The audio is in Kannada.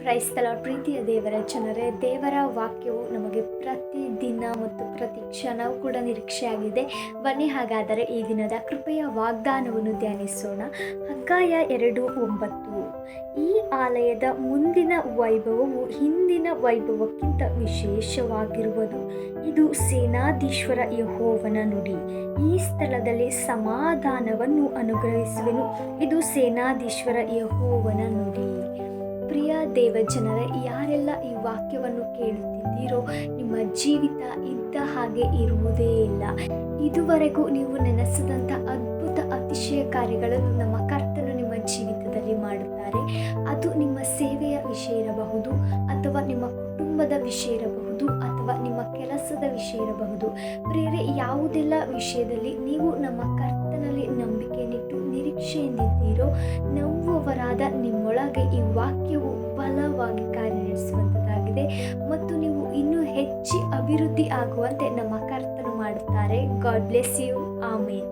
ಕ್ರೈಸ್ತಲ ಪ್ರೀತಿಯ ದೇವರ ಜನರೇ, ದೇವರ ವಾಕ್ಯವು ನಮಗೆ ಪ್ರತಿ ದಿನ ಮತ್ತು ಪ್ರತಿ ಕ್ಷಣವೂ ಕೂಡ ನಿರೀಕ್ಷೆಯಾಗಿದೆ. ಬನ್ನಿ ಹಾಗಾದರೆ ಈ ದಿನದ ಕೃಪೆಯ ವಾಗ್ದಾನವನ್ನು ಧ್ಯಾನಿಸೋಣ. ಹಗ್ಗಾಯ ಎರಡು ಒಂಬತ್ತು. ಈ ಆಲಯದ ಮುಂದಿನ ವೈಭವವು ಹಿಂದಿನ ವೈಭವಕ್ಕಿಂತ ವಿಶೇಷವಾಗಿರುವುದು. ಇದು ಸೇನಾಧೀಶ್ವರ ಯಹೋವನ ನುಡಿ. ಈ ಸ್ಥಳದಲ್ಲಿ ಸಮಾಧಾನವನ್ನು ಅನುಗ್ರಹಿಸುವೆನು. ಇದು ಸೇನಾಧೀಶ್ವರ ಯಹೋವನ ನುಡಿ. ದೇವ ಜನರೇ, ಯಾರೆಲ್ಲ ಈ ವಾಕ್ಯವನ್ನು ಕೇಳುತ್ತಿದ್ದೀರೋ, ನಿಮ್ಮ ಜೀವಿತ ಇದ್ದ ಹಾಗೆ ಇರುವುದೇ ಇಲ್ಲ. ಇದುವರೆಗೂ ನೀವು ನೆನೆಸದಂಥ ಅದ್ಭುತ ಅತಿಶಯ ಕಾರ್ಯಗಳನ್ನು ನಮ್ಮ ಕರ್ತನು ನಿಮ್ಮ ಜೀವಿತದಲ್ಲಿ ಮಾಡುತ್ತಾರೆ. ಅದು ನಿಮ್ಮ ಸೇವೆಯ ವಿಷಯ ಇರಬಹುದು, ಅಥವಾ ನಿಮ್ಮ ಕುಟುಂಬದ ವಿಷಯ ಇರಬಹುದು, ಅಥವಾ ನಿಮ್ಮ ಕೆಲಸದ ವಿಷಯ ಇರಬಹುದು. ಬೇರೆ ಯಾವುದೆಲ್ಲ ವಿಷಯದಲ್ಲಿ ನೀವು ನಮ್ಮ ನಂಬಿಕೆಯನ್ನಿಟ್ಟು ನಿರೀಕ್ಷೆಯಿಂದಿದ್ದೀರೋ ನಂಬುವವರಾದ ನಿಮ್ಮೊಳಗೆ ಈ ವಾಕ್ಯವು ಬಲವಾಗಿ ಕಾರ್ಯನಿರ್ವಹಿಸುವಂಥದ್ದಾಗಿದೆ ಮತ್ತು ನೀವು ಇನ್ನೂ ಹೆಚ್ಚು ಅಭಿವೃದ್ಧಿ ಆಗುವಂತೆ ನಮ್ಮ ಕರ್ತನು ಮಾಡುತ್ತಾರೆ. God bless you amen